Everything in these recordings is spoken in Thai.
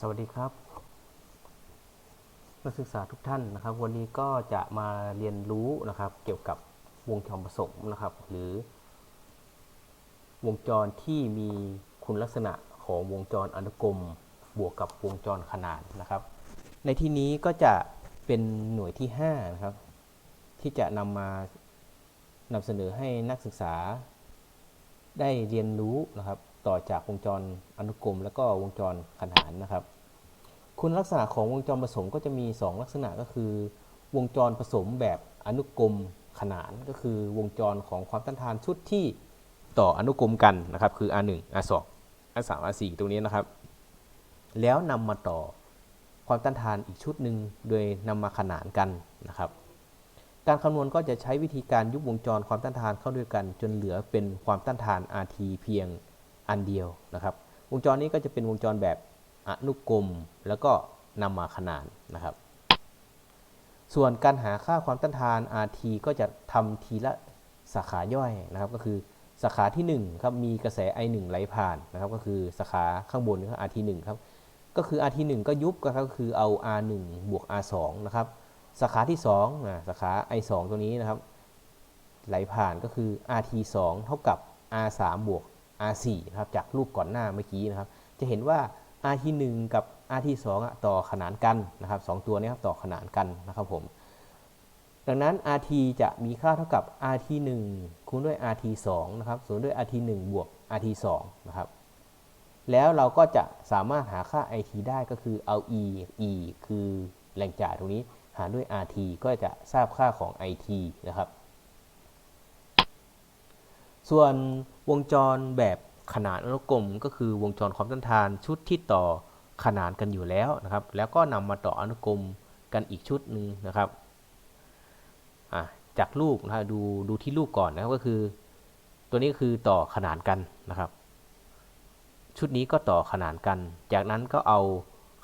สวัสดีครับ นักศึกษาทุกท่านนะครับ วันนี้ก็จะมาเรียนรู้นะครับ เกี่ยวกับวงจรผสมนะครับ หรือ วงจรที่มีคุณลักษณะของวงจรอนุกรม บวกกับวงจรขนานนะครับ ในที่นี้ก็จะเป็นหน่วยที่5นะครับ ที่จะนำมานำเสนอให้นักศึกษาได้เรียนรู้นะครับ ต่อจากวงจรอนุกรม แล้วก็วงจรขนานนะครับ คุณลักษณะของวงจรผสมก็จะมี 2 ลักษณะก็คือ วงจรผสมแบบอนุกรมขนานก็คือวงจรของความต้านทานชุดที่ต่ออนุกรมกันนะครับ คือ R1 R2 R3 R4 ตรงนี้นะครับ แล้วนำมาต่อความต้านทานอีกชุดหนึ่งโดยนำมาขนานกันนะครับ การคำนวณก็จะใช้วิธีการยุบวงจรความต้านทานเข้าด้วยกัน จนเหลือเป็นความต้านทาน RT เพียง อันเดียวนะครับ วงจรนี้ก็จะเป็นวงจรแบบอนุกรม แล้วก็นำมาขนานนะครับ ส่วนการหาค่าความต้านทาน RT ก็จะทำทีละสาขาย่อยนะครับ ก็คือสาขาที่1ครับมีกระแส I1 ไหลผ่านนะครับ ก็คือสาขาข้างบนก็ RT1 ครับก็คือ RT1 ก็ยุบก็คือเอา R1 บวก R2 นะครับสาขาที่2นะสาขา I2 ตัวนี้นะครับ ไหลผ่านก็คือ RT2 เท่ากับ R3 บวก R4 นะครับจากรูปก่อนหน้าเมื่อกี้นะครับ จะเห็นว่า RT1 กับ RT2 อะต่อขนานกันนะครับสองตัวนี้ครับต่อขนานกันนะครับผมดังนั้น RT จะมีค่าเท่ากับ RT1 คูณด้วย RT2 นะครับส่วนด้วย RT1 บวก RT2 นะครับ แล้วเราก็จะสามารถหาค่า IT ได้ก็คือเอา E E คือแรงจ่ายตรงนี้หารด้วย RT ก็จะทราบค่าของ IT นะครับ ส่วนวงจรแบบขนานอนุกรมก็คือวงจรความต้านทานชุดที่ต่อขนานกันอยู่แล้วนะครับ แล้วก็นำมาต่ออนุกรมกันอีกชุดหนึ่งนะครับจากรูปนะครดูดูที่รูปก่อนนะครับก็คือ ตัวนี้คือต่อขนานกันนะครับ ชุดนี้ก็ต่อขนานกัน จากนั้นก็เอา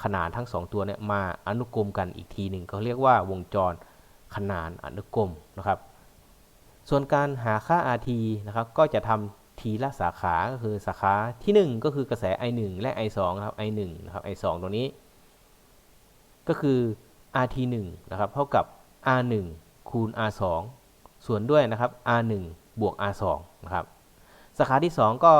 ขนานทั้งสองตัวเนี่ยมาอนุกรมกันอีกทีหนึ่งเขาเรียกว่าวงจรขนานอนุกรมนะครับ ส่วนการหาค่า RT นะครับก็จะทำทีละสาขาก็คือสาขาที่ 1 ก็คือกระแส I1 และ I2 นะครับ I1 นะครับ I2 ตรงนี้ ก็คือ RT1 นะครับเท่ากับ R1 คูณ R2 ส่วนด้วยนะครับ R1 บวก R2 นะครับสาขาที่ 2 ก็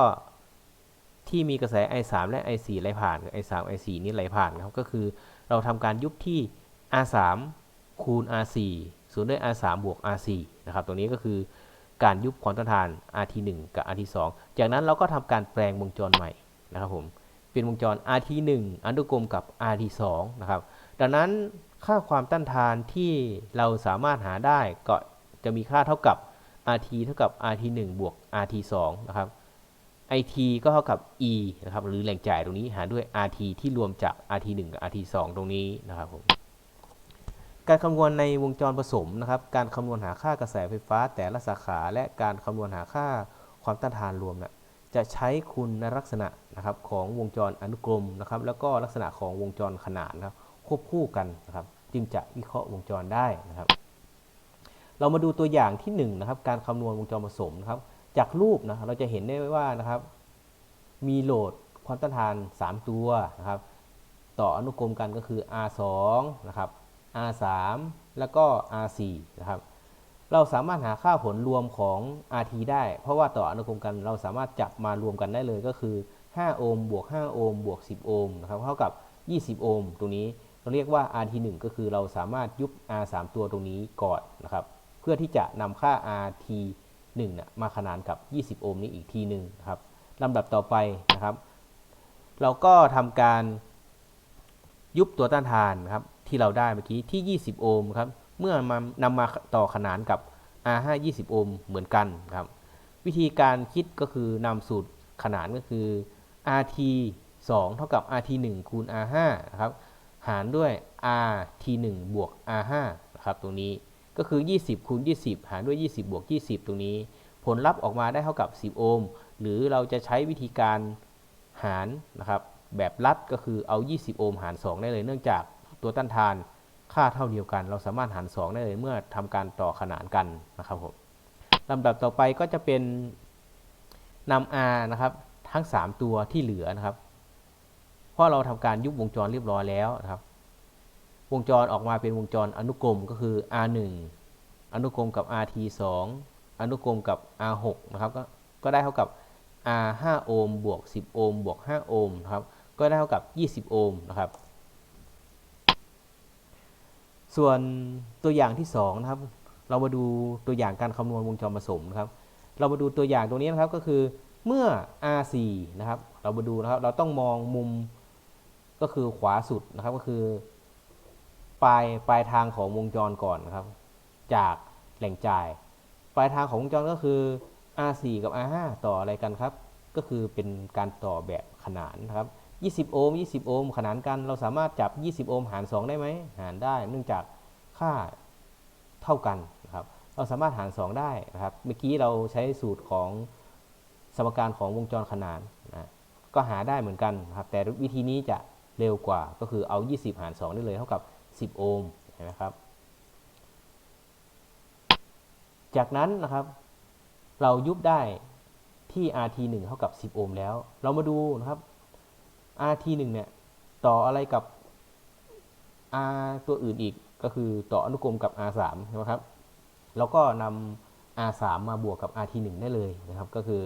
ที่มีกระแส I3 และ I4 ไหลผ่าน I3 I4 นี้ไหลผ่านครับก็คือเราทำการยุบที่ R3 คูณ R4 ส่วนด้วย R3 บวก R4 นะครับตรงนี้ก็คือการยุบความต้านทาน RT1 กับ RT2 จากนั้นเราก็ทำการแปลงวงจรใหม่นะครับผมเป็นวงจร RT1 อนุกรมกับ RT2 นะครับดังนั้นค่าความต้านทานที่เราสามารถหาได้ก็จะมีค่าเท่ากับ RT เท่ากับ RT1 บวก RT2 นะครับ IT ก็เท่ากับ E นะครับหรือแรงจ่ายตรงนี้หาด้วย RT ที่รวมจาก RT1 กับ RT2 ตรงนี้นะครับผม การคำนวณในวงจรผสมนะครับ การคำนวณหาค่ากระแสไฟฟ้าแต่ละสาขาและการคำนวณหาค่าความต้านทานรวมนะจะใช้คุณลักษณะนะครับของวงจรอนุกรมนะครับ แล้วก็ลักษณะของวงจรขนานนะครับควบคู่กันนะครับ จึงจะวิเคราะห์วงจรได้นะครับ เรามาดูตัวอย่างที่1นงนะครับ การคำนวณวงจรผสมนะครับ จากรูปนะเราจะเห็นได้ว่านะครับ มีโหลดความต้านทาน 3 ตัวนะครับ ต่ออนุกรมกันก็คือ R2 นะครับ R3 แล้วก็ R4 นะครับ เราสามารถหาค่าผลรวมของ RT ได้ เพราะว่าต่ออนุกรมกันเราสามารถจับมารวมกันได้เลยก็คือ 5 โอห์มบวก 5 โอห์มบวก 10 โอห์มนะครับเท่ากับ 20 โอห์มตรงนี้เราเรียกว่า RT1 ก็คือเราสามารถยุบ R3 ตัวตรงนี้ก่อนนะครับ เพื่อที่จะนำค่า RT1 นะมาขนานกับ 20 โอห์มนี้อีกทีหนึ่งนะครับลำดับต่อไปนะครับ เราก็ทำการยุบตัวต้านทานครับ ที่เราได้เมื่อกี้ที่ 20 โอห์มครับ เมื่อนำนำมาต่อขนานกับ R5 20 โอห์มเหมือนกันครับ วิธีการคิดก็คือนำสูตรขนานก็คือ RT 2 เท่ากับ RT 1คูณ R5 นะครับ หารด้วย RT 1บวก R5 นะครับ ตรงนี้ก็คือ 20คูณ20 หารด้วย 20 บวก 20 ตรงนี้ ผลลัพธ์ออกมาได้เท่ากับ 10 โอห์ม หรือเราจะใช้วิธีการหารนะครับ แบบลัดก็คือเอา 20 โอห์มหาร 2 ได้เลยเนื่องจาก ตัวต้านทานค่าเท่าเดียวกัน เราสามารถหาร 2 ได้เลยเมื่อทำการต่อขนานกันนะครับผมลำดับต่อไปก็จะเป็นนำ R นะครับทั้ง 3 ตัวที่เหลือนะครับเพราะเราทำการยุบวงจรเรียบร้อยแล้วนะครับ วงจรออกมาเป็นวงจรอนุกรมก็คือ R1 อนุกรมกับ RT2 อนุกรมกับ R6 นะครับก็ก็ได้เท่ากับ R5 โอห์มบวก 10 โอห์มบวก 5 โอห์มนะครับก็ได้เท่ากับ 20 โอห์มนะครับ ส่วนตัวอย่างที่2นะครับ เรามาดูตัวอย่างการคำนวณวงจรผสมนะครับ เรามาดูตัวอย่างตรงนี้นะครับก็คือเมื่อ R4 นะครับ เรามาดูนะครับ เราต้องมองมุมก็คือขวาสุดนะครับก็คือปลายปลายทางของวงจรก่อนนะครับ จากแหล่งจ่าย ปลายทางของวงจรก็คือ R4 กับ R5 ต่ออะไรกันครับ ก็คือเป็นการต่อแบบขนานนะครับ 20 โอห์ม 20 โอห์มขนานกัน เราสามารถจับ 20 โอห์มหาร 2 ได้ไหมหารได้ เนื่องจากค่าเท่ากันนะครับ เราสามารถหาร 2 ได้นะครับ เมื่อกี้เราใช้สูตรของสมการของวงจรขนานนะก็หาได้เหมือนกันครับ แต่วิธีนี้จะเร็วกว่า ก็คือเอา 20 หาร 2 ได้เลยเท่ากับ 10 โอห์มเห็นไหมครับ จากนั้นนะครับ เรายุบได้ที่ RT1 เท่ากับ 10 โอห์มแล้ว เรามาดูนะครับ RT1 เนี่ย ต่ออะไรกับ R ตัวอื่นอีกก็คือต่ออนุกรมกับ R3 ใช่ไหมครับ แล้วก็นำ R3 มาบวกกับ RT1 ได้เลยนะครับ ก็คือ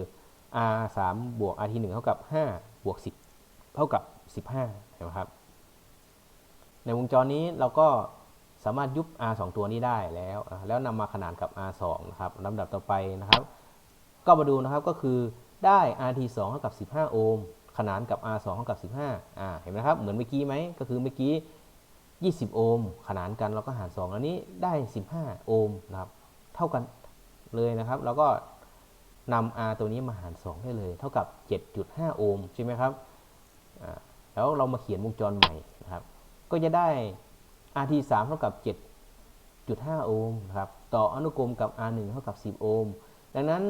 R3 บวก RT1 เท่ากับ 5 บวก 10 เท่ากับ 15ใช่ไหมครับ ในวงจรนี้เราก็สามารถยุบ R 2ตัวนี้ได้แล้ว แล้วนำมาขนานกับ R 2นะครับลำดับต่อไปนะครับ ก็มาดูนะครับก็คือได้ RT 2เท่ากับ 15 โอห์ม ขนานกับ R 2เท่ากับ 15อ่าเห็นไหมครับ เหมือนเมื่อกี้ไหมก็คือเมื่อกี้ 20 โอห์มขนานกันเราก็หาร 2 อันนี้ได้ 15 โอห์มนะครับ เท่ากันเลยนะครับ แล้วก็นำ R ตัวนี้มาหาร 2 ได้เลย เท่ากับ 7.5 โอห์มใช่ไหมครับอ่าแล้วเรามาเขียนวงจรใหม่นะครับ ก็จะได้ RT 3เท่ากับ 7.5 โอห์มครับ ต่ออนุกรมกับ R 1เท่ากับ 10 โอห์ม ดังนั้น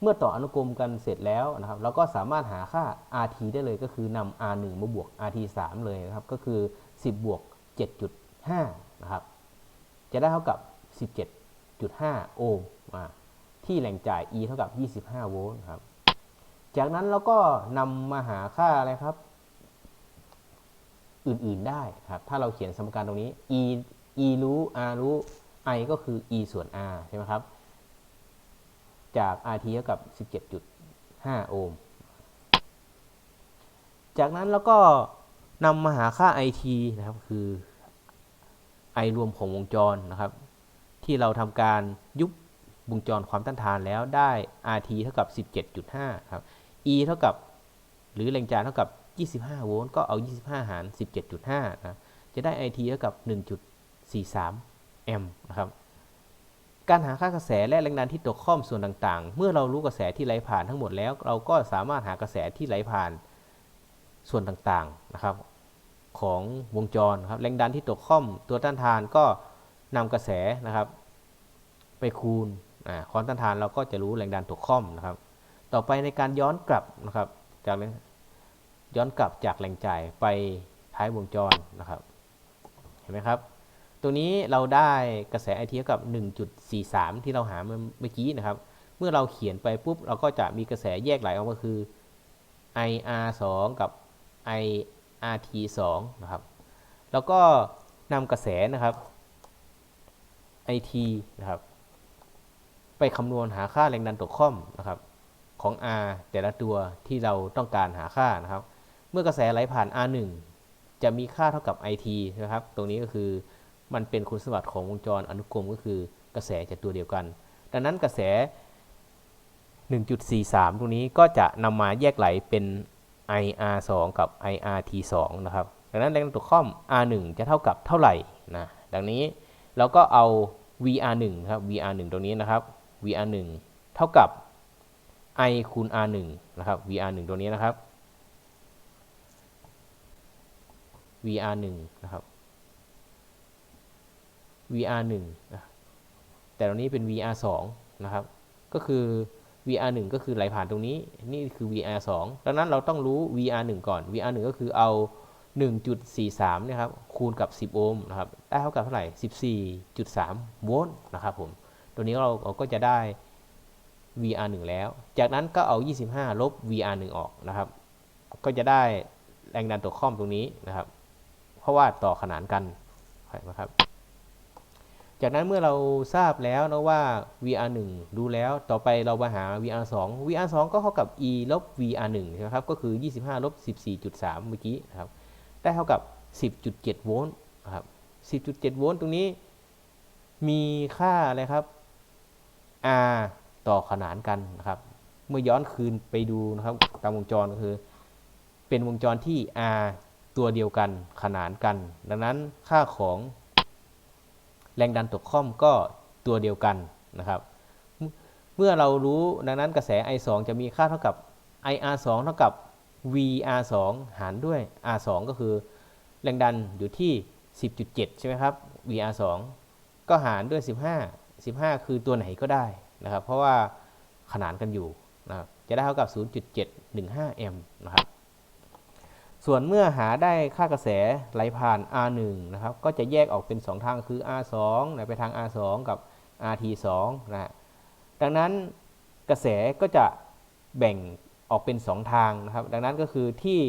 เมื่อต่ออนุกรมกันเสร็จแล้วนะครับเราก็สามารถหาค่า RT ได้เลยก็คือนำ R 1มาบวก RT 3เลยนะครับก็คือ 10 บวก 7.5 นะครับ จะได้เท่ากับ 17.5 โอห์มที่แหล่งจ่าย E เท่ากับ 25 โวลต์ครับ จากนั้นเราก็นำมาหาค่าอะไรครับ อื่นๆได้ครับ ถ้าเราเขียนสมการตรงนี้ e e รู้ r รู้ i ก็คือ e ส่วน r ใช่ไหมครับ จาก rt เท่ากับ 17.5 โอห์ม จากนั้นเราก็นำมาหาค่า it นะครับ คือ i รวมของวงจรนะครับ ที่เราทำการยุบวงจรความต้านทานแล้วได้ rt เท่ากับ 17.5 ครับ e เท่ากับ หรือแรงจ่ายเท่ากับ 25 โวลต์ ก็เอา 25 หาร 17.5 นะ จะได้ IT เท่ากับ 1.43 แอมป์นะครับ การหาค่ากระแสและแรงดันที่ตกข้อมส่วนต่างๆ เมื่อเรารู้กระแสที่ไหลผ่านทั้งหมดแล้ว เราก็สามารถหากระแสที่ไหลผ่านส่วนต่างๆนะครับ ของวงจรครับแรงดันที่ตกข้อมตัวต้านทานก็นำกระแสนะครับ ไปคูณความต้านทานเราก็จะรู้แรงดันตกข้อมนะครับ ต่อไปในการย้อนกลับนะครับ จากนั้ย้อนกลับจากแหล่งจ่ายไปท้ายวงจรนะครับ เห็นไหมครับ ตัวนี้เราได้กระแสไอทียกับ 1.43 ที่เราหาเมื่อกี้นะครับ เมื่อเราเขียนไปปุ๊บ เราก็จะมีกระแสแยกไหลออกมาคือ IR 2กับ IRT 2นะครับ แล้วก็นำกระแสนะครับ IT นะครับ ไปคำนวณหาค่าแรงดันตกข้อมนะครับของ R แต่ละตัวที่เราต้องการหาค่านะครับ เมื่อกระแสไหลผ่าน R1 จะมีค่าเท่ากับ IT นะครับ ตรงนี้ก็คือ มันเป็นคุณสมบัติของวงจรอนุกรมก็คือกระแสจะตัวเดียวกัน ดังนั้นกระแส 1.43 ตรงนี้ก็จะนำมาแยกไหลเป็น IR2 กับ IRT2 นะครับดังนั้นแรงดันตกข้อม R1 จะเท่ากับเท่าไหร่นะดังนี้เราก็เอา VR1 ครับ VR1 ตรงนี้นะครับ VR1 เท่ากับ i คูณ r 1 นะครับ vr 1ตัวนี้นะครับ vr 1 นะครับ vr 1นะแต่ตรงนี้เป็น vr 2นะครับ ก็คือ vr 1ก็คือไหลผ่านตรงนี้ นี่คือ vr 2ดังนั้นเราต้องรู้ vr 1ก่อน vr 1ก็คือเอา 1.43นะครับ คูณกับ 10 โอห์มนะครับ ได้เท่ากับเท่าไหร่ 14.3 โวลต์นะครับผม ตัวนี้เราก็จะได้ VR 1แล้ว จากนั้นก็เอา 25 ลบ VR 1ออกนะครับ ก็จะได้แรงดันตกข้อมตรงนี้นะครับ เพราะว่าต่อขนานกันนะครับ จากนั้นเมื่อเราทราบแล้วนะว่า VR 1รู้แล้วต่อไปเรามาหา VR 2 VR 2ก็เท่ากับ e ลบ VR 1ใช่ไหมครับก็คือ 25ลบ14.3 เมื่อกี้นะครับได้เท่ากับ 10.7 โวลต์ครับ10.7 โวลต์ตรงนี้ มีค่าอะไรครับ R ต่อขนานกันนะครับ เมื่อย้อนคืนไปดูนะครับตามวงจรก็คือ เป็นวงจรที่ R ตัวเดียวกันขนานกัน ดังนั้นค่าของ แรงดันตกข้อมก็ตัวเดียวกันนะครับ เมื่อเรารู้ดังนั้นกระแส I2 จะมีค่าเท่ากับ IR2 เท่ากับ VR2 หารด้วย R2 ก็คือ แรงดันอยู่ที่ 10.7 ใช่ไหมครับ VR2 ก็หารด้วย 15 15 คือตัวไหนก็ได้นะครับ เพราะว่าขนานกันอยู่นะครับจะได้เท่ากับ 0.715 แอมป์นะครับ ส่วนเมื่อหาได้ค่ากระแสไหลผ่าน R1 นะครับ ก็จะแยกออกเป็น 2 ทางคือ R2 นะไปทาง R2 กับ RT2 นะฮะดังนั้นกระแสก็จะแบ่งออกเป็น 2 ทางนะครับ ดังนั้นก็คือที่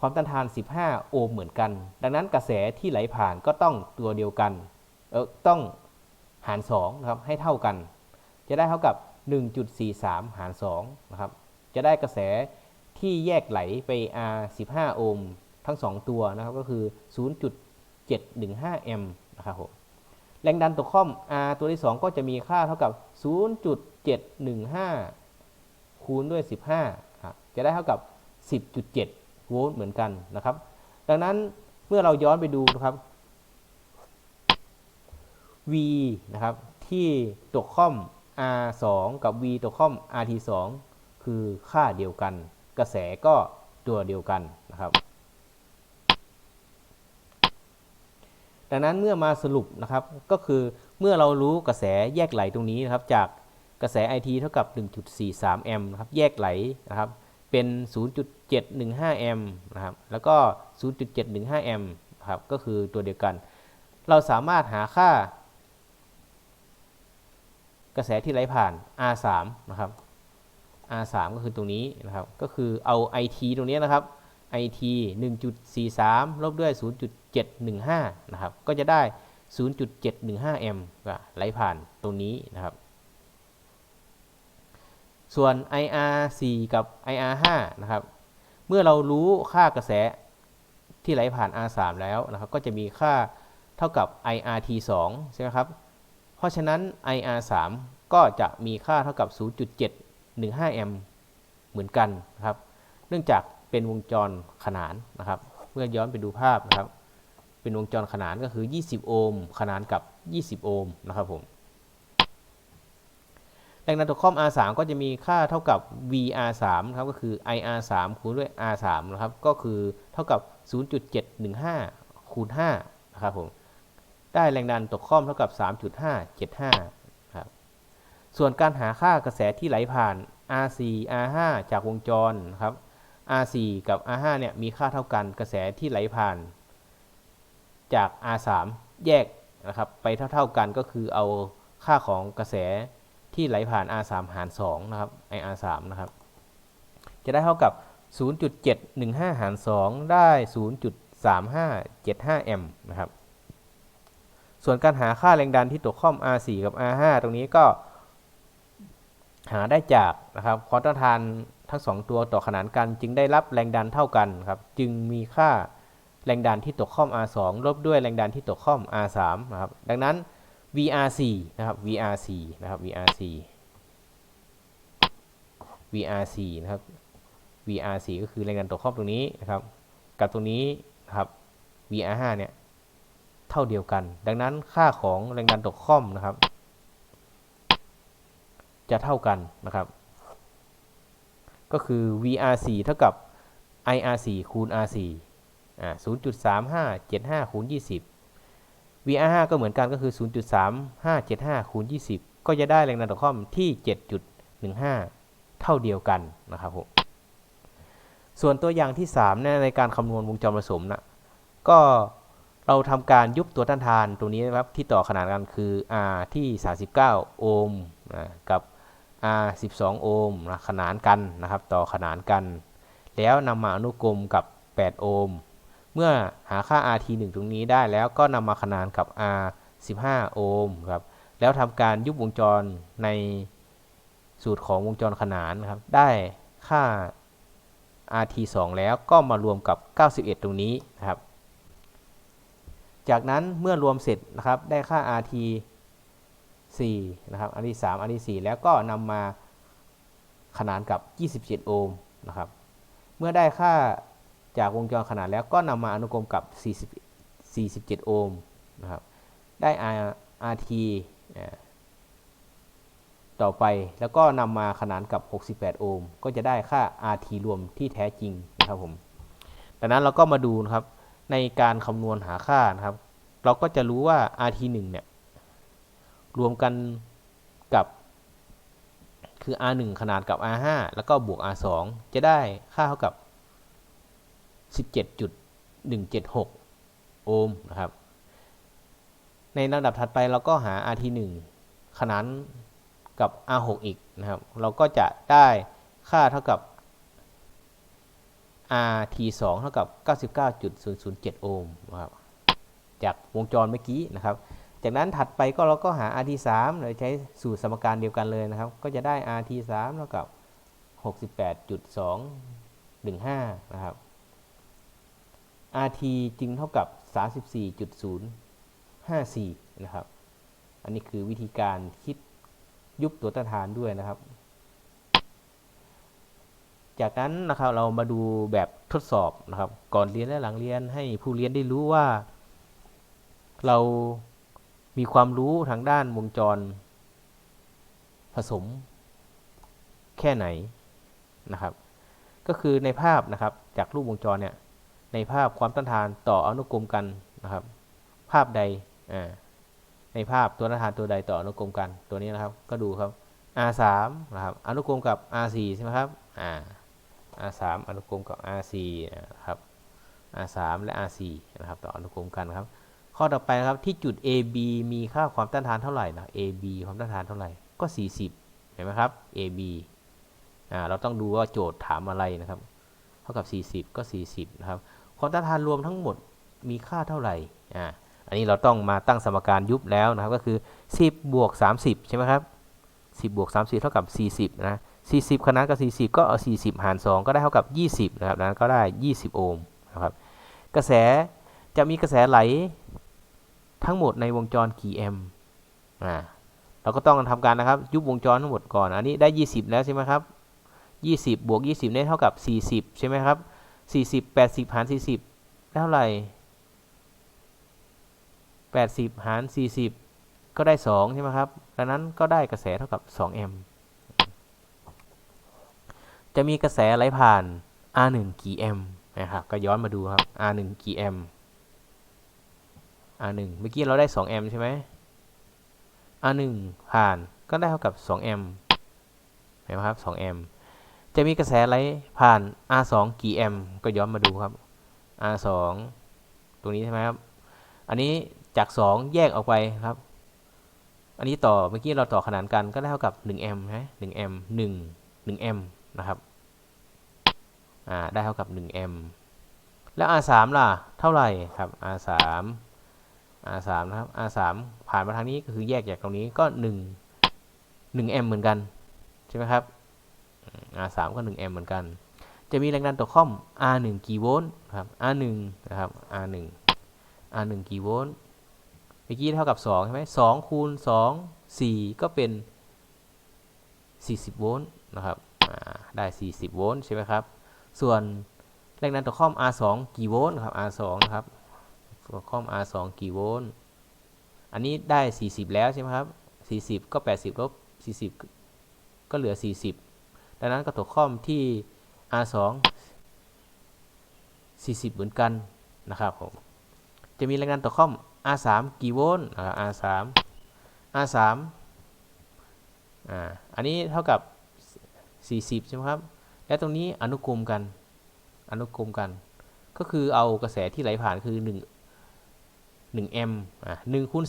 ความต้านทาน 15 โอห์มเหมือนกัน ดังนั้นกระแสที่ไหลผ่านก็ต้องตัวเดียวกัน เออต้องหาร2นะครับให้เท่ากัน จะได้เท่ากับ 1.43 หาร2นะครับ จะได้กระแส ที่แยกไหลไป R 15 โอห์มทั้ง 2 ตัวนะครับก็คือ 0.715 แอมป์นะครับผมแรงดันตกข้อม R ตัวที่ 2 ก็จะมีค่าเท่ากับ 0.715 คูณด้วย 15ครับจะได้เท่ากับ 10.7 โวลต์เหมือนกันนะครับ ดังนั้นเมื่อเราย้อนไปดูนะครับ V นะครับที่ตกข้อม R2 กับ V ตกข้อม RT2 คือค่าเดียวกัน กระแสก็ตัวเดียวกันนะครับ ดังนั้นเมื่อมาสรุปนะครับก็คือเมื่อเรารู้กระแสแยกไหลตรงนี้นะครับ จากกระแส IT เท่ากับ 1.43 แอมป์นะครับแยกไหลนะครับเป็น 0.715 แอมป์นะครับแล้วก็ 0.715 แอมป์นะครับก็คือตัวเดียวกัน เราสามารถหาค่า กระแสที่ไหลผ่าน R3 นะครับ R3 ก็คือตรงนี้นะครับ ก็คือเอา IT ตรงนี้นะครับ IT 1.43 ลบด้วย 0.715 นะครับ ก็จะได้ 0.715 แอมป์ไหลผ่านตรงนี้นะครับ ส่วน IR4 กับ IR5 นะครับ เมื่อเรารู้ค่ากระแสที่ไหลผ่าน R3 แล้วนะครับ ก็จะมีค่าเท่ากับ IRT2 ใช่ไหมครับ เพราะฉะนั้น IR3 ก็จะมีค่าเท่ากับ 15 แอมป์เหมือนกันนะครับ เนื่องจากเป็นวงจรขนานนะครับ เมื่อย้อนไปดูภาพนะครับ เป็นวงจรขนานก็คือ 20 โอห์มขนานกับ 20 โอห์มนะครับผมแรงดันตกข้อม R3 ก็จะมีค่าเท่ากับ VR3 นะครับก็คือ IR3 คูณด้วย R3 นะครับ ก็คือเท่ากับ 0.715 คูณ5นะครับผม ได้แรงดันตกข้อมเท่ากับ 3.575 ส่วนการหาค่ากระแสที่ไหลผ่าน R4 R5 จากวงจรครับ R4 กับ R5 เนี่ยมีค่าเท่ากันกระแสที่ไหลผ่าน จาก R3 แยกนะครับไปเท่า ๆกันก็คือเอาค่าของกระแสที่ไหลผ่าน R3 หาร2นะครับ IR3 นะครับ จะได้เท่ากับ 0.715 หาร 2 ได้ 0.3575 แอมป์นะครับ ส่วนการหาค่าแรงดันที่ตกข้อม R4 กับ R5 ตรงนี้ก็ หาได้จากนะครับควอนตัมทานทั้ง 2 ตัวต่อขนานกัน จึงได้รับแรงดันเท่ากันครับจึงมีค่าแรงดันที่ตกข้อม R2 ลบด้วยแรงดันที่ตกข้อม R3 นะครับดังนั้น VR4 นะครับ VR4 นะครับ VR4 VR4 นะครับ VR4 ก็คือแรงดันตกข้อมตรงนี้นะครับกับตรงนี้นะครับ VR5 เนี่ยเท่าเดียวกัน ดังนั้นค่าของแรงดันตกข้อมนะครับ จะเท่ากันนะครับ ก็คือ VR4 เท่ากับ IR4 คูณ R4 อ่า0.3575 คูณ 20 VR5 ก็เหมือนกันก็คือ 0.3575 คูณ 20 ก็จะได้แรงดันตกข้อมที่ 7.15 เท่าเดียวกันนะครับผมส่วนตัวอย่างที่3เนี่ยในการคำนวณวงจรผสมนะก็เราทำการยุบตัวต้านทานตัวนี้นะครับที่ต่อขนาดกันคือ R ที่ 39 โอห์มกับ R 12 โอห์มนะขนานกันนะครับ ต่อขนานกัน แล้วนำมาอนุกรมกับ 8 โอห์มเมื่อหาค่า RT 1ตรงนี้ได้แล้วก็นำมาขนานกับ R 15 โอห์มครับแล้วทำการยุบวงจรในสูตรของวงจรขนานครับ ได้ค่า RT 2แล้วก็มารวมกับ 91 ตรงนี้นะครับ จากนั้นเมื่อรวมเสร็จนะครับ ได้ค่า RT 4นะครับ RT 3 RT 4แล้วก็นำมาขนานกับ 27 โอห์มนะครับ เมื่อได้ค่าจากวงจรขนาดแล้วก็นำมาอนุกรมกับ 40 47 โอห์มนะครับ ได้ R RT อ่าต่อไปแล้วก็นำมาขนานกับ 68 โอห์มก็จะได้ค่า RT รวมที่แท้จริงนะครับผมดังนั้นเราก็มาดูนะครับในการคำนวณหาค่านะครับ เราก็จะรู้ว่า RT 1เนี่ย รวมกันกับคือ R1 ขนาดกับ R5 แล้วก็บวก R2 จะได้ค่าเท่ากับ 17.176 โอห์มนะครับ ในลำดับถัดไปเราก็หา RT1 ขนานกับ R6 อีกนะครับ เราก็จะได้ค่าเท่ากับ RT2 เท่ากับ 99.007 โอห์มนะครับ จากวงจรเมื่อกี้นะครับ จากนั้นถัดไปก็เราก็หา RT3 โดยใช้สูตรสมการเดียวกันเลยนะครับ ก็จะได้ RT3 เท่ากับ 68.215 นะครับ RT จึงเท่ากับ 34.054 นะครับ อันนี้คือวิธีการคิดยุบตัวต้านทานด้วยนะครับ จากนั้นนะครับเรามาดูแบบทดสอบนะครับ ก่อนเรียนและหลังเรียนให้ผู้เรียนได้รู้ว่าเรา มีความรู้ทางด้านวงจรผสมแค่ไหนนะครับ ก็คือในภาพนะครับจากรูปวงจรเนี่ยในภาพความต้านทานต่ออนุกรมกันนะครับ ภาพใดอ่าในภาพตัวต้านทานตัวใดต่ออนุกรมกันตัวนี้นะครับ ก็ดูครับ R3 นะครับอนุกรมกับ R4 ใช่ไหมครับอ่า R3 อนุกรมกับ R4 นะครับ R3 และ R4 นะครับ ต่ออนุกรมกันครับ ข้อต่อไปนะครับที่จุด AB มีค่าความต้านทานเท่าไหร่นะ AB ความต้านทานเท่าไหร่ก็ 40 เห็นไหมครับ AB อ่าเราต้องดูว่าโจทย์ถามอะไรนะครับ เท่ากับ 40 ก็ 40 นะครับ ความต้านทานรวมทั้งหมดมีค่าเท่าไหร่อ่าอันนี้เราต้องมาตั้งสมการยุบแล้วนะครับก็คือ 10 บวก 30 ใช่ไหมครับ 10 บวก 30 เท่ากับ 40 นะ 40 คณะกับ 40 ก็เอา 40 หาร 2 ก็ได้เท่ากับ 20 นะครับนั้นก็ได้ 20 โอห์มนะครับ กระแสจะมีกระแสไหล ทั้งหมดในวงจรกี่แอมป์อ่าเราก็ต้องทำการนะครับ ยุบวงจรทั้งหมดก่อน อันนี้ได้ 20 แล้วใช่ไหมครับ 20 บวก 20ได้เท่ากับ 40 ใช่ไหมครับ 40 80 หาร 40ได้เท่าไหร่ 80 หาร 40 ก็ได้ 2 ใช่ไหมครับ ดังนั้นก็ได้กระแสเท่ากับ2แอมจะมีกระแสไหลผ่าน R1 กี่แอมป์นะครับ ก็ย้อนมาดูครับ R1 กี่แอมป์ R1 เมื่อกี้เราได้2แอมใช่ไหม R1 ผ่านก็ได้เท่ากับ2แอมเห็นไหมครับ2แอมจะมีกระแสไหลผ่าน R2 กี่แอมก็ย้อนมาดูครับ R2 ตรงนี้ใช่ไหมครับ อันนี้จาก 2 แยกออกไปครับ อันนี้ต่อเมื่อกี้เราต่อขนานกันก็ได้เท่ากับ1แอมป์นะ1แอม1 1แอมนะครับ อ่า ได้เท่ากับ1แอมแล้ว R3 ล่ะ เท่าไหร่ครับ R3 R3 นะครับ R3 ผ่านมาทางนี้ก็คือแยกจากตรงนี้ก็1 1แอมป์เหมือนกันใช่ไหมครับ R3 ก็1แอมป์เหมือนกัน จะมีแรงดันต่อคอม R1 กี่โวลต์ครับ R1 นะครับ R1 R1 กี่โวลต์เมื่อกี้เท่ากับ2ใช่ไหม2คูณ2 4 ก็เป็น 40 โวลต์นะครับได้ 40 โวลต์ใช่ไหมครับ ส่วนแรงดันต่อคอม R2 กี่โวลต์ครับ R2 นะครับ ตัวคอม R2 กี่โวลต์ อันนี้ได้ 40 แล้วใช่ไหมครับ 40 ก็ 80ลบ40 ก็เหลือ 40 ดังนั้นก็ตัวคอมที่ R2 40 เหมือนกันนะครับผม จะมีแรงดันต่อคอม R3 กี่โวลต์ R3 R3 อ่า อันนี้เท่ากับ 40 ใช่ไหมครับ และตรงนี้อนุกรมกัน อนุกรมกัน ก็คือเอากระแสที่ไหลผ่านคือ1 1แอมป์อะ1คูณ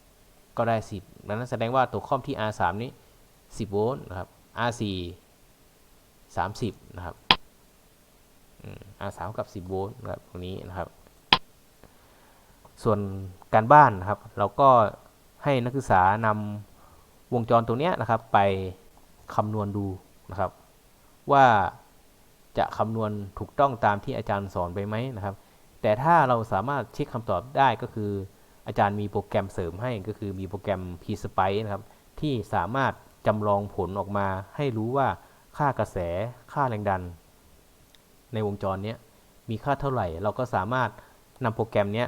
10 ก็ได้ 10 ดังนั้นแสดงว่าตัวคอมที่ R3 นี้ 10 โวลต์นะครับ R4 30 นะครับอืม R 3 กับ 10 โวลต์นะครับตรงนี้นะครับ ส่วนการบ้านนะครับ เราก็ให้นักศึกษานำวงจรตรงเนี้ยนะครับ ไปคำนวณดูนะครับ ว่าจะคำนวณถูกต้องตามที่อาจารย์สอนไปไหมนะครับ แต่ถ้าเราสามารถเช็คคำตอบได้ก็คือ อาจารย์มีโปรแกรมเสริมให้ก็คือมีโปรแกรม PSpice นะครับ ที่สามารถจำลองผลออกมาให้รู้ว่าค่ากระแสค่าแรงดัน ในวงจรนี้มีค่าเท่าไหร่ เราก็สามารถนำโปรแกรมนี้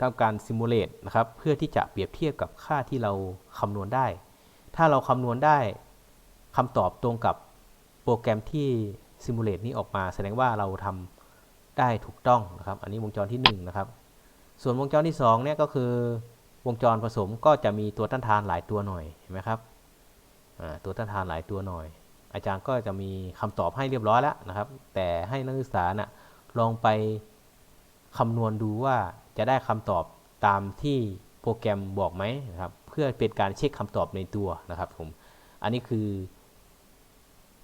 ทำการซิมูเลตนะครับเพื่อที่จะเปรียบเทียบกับค่าที่เราคำนวณได้ ถ้าเราคำนวณได้คำตอบตรงกับโปรแกรมที่ซิมูเลตนี้ออกมา แสดงว่าเราทำ ได้ถูกต้องนะครับ อันนี้วงจรที่1นะครับ ส่วนวงจรที่2เนี่ยก็คือวงจรผสมก็จะมีตัวต้านทานหลายตัวหน่อยเห็นไหมครับตัวต้านทานหลายตัวหน่อย อาจารย์ก็จะมีคำตอบให้เรียบร้อยแล้วนะครับ แต่ให้นักศึกษานะ่ะลองไปคำนวณดูว่าจะได้คำตอบตามที่โปรแกรมบอกไหมนะครับ เพื่อเป็นการเช็คคำตอบในตัวนะครับผม อันนี้คือ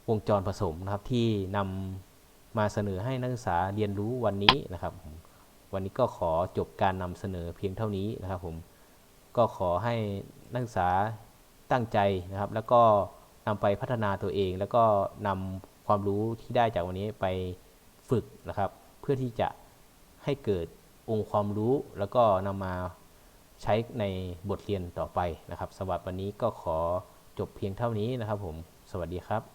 วงจรผสมนะครับที่นำ มาเสนอให้นักศึกษาเรียนรู้วันนี้นะครับ วันนี้ก็ขอจบการนำเสนอเพียงเท่านี้นะครับผมก็ขอให้นักศึกษาตั้งใจนะครับ แล้วก็นำไปพัฒนาตัวเอง แล้วก็นำความรู้ที่ได้จากวันนี้ไปฝึกนะครับ เพื่อที่จะให้เกิดองค์ความรู้ แล้วก็นำมาใช้ในบทเรียนต่อไปนะครับสำหรับวันนี้ก็ขอจบเพียงเท่านี้นะครับผม สวัสดีครับ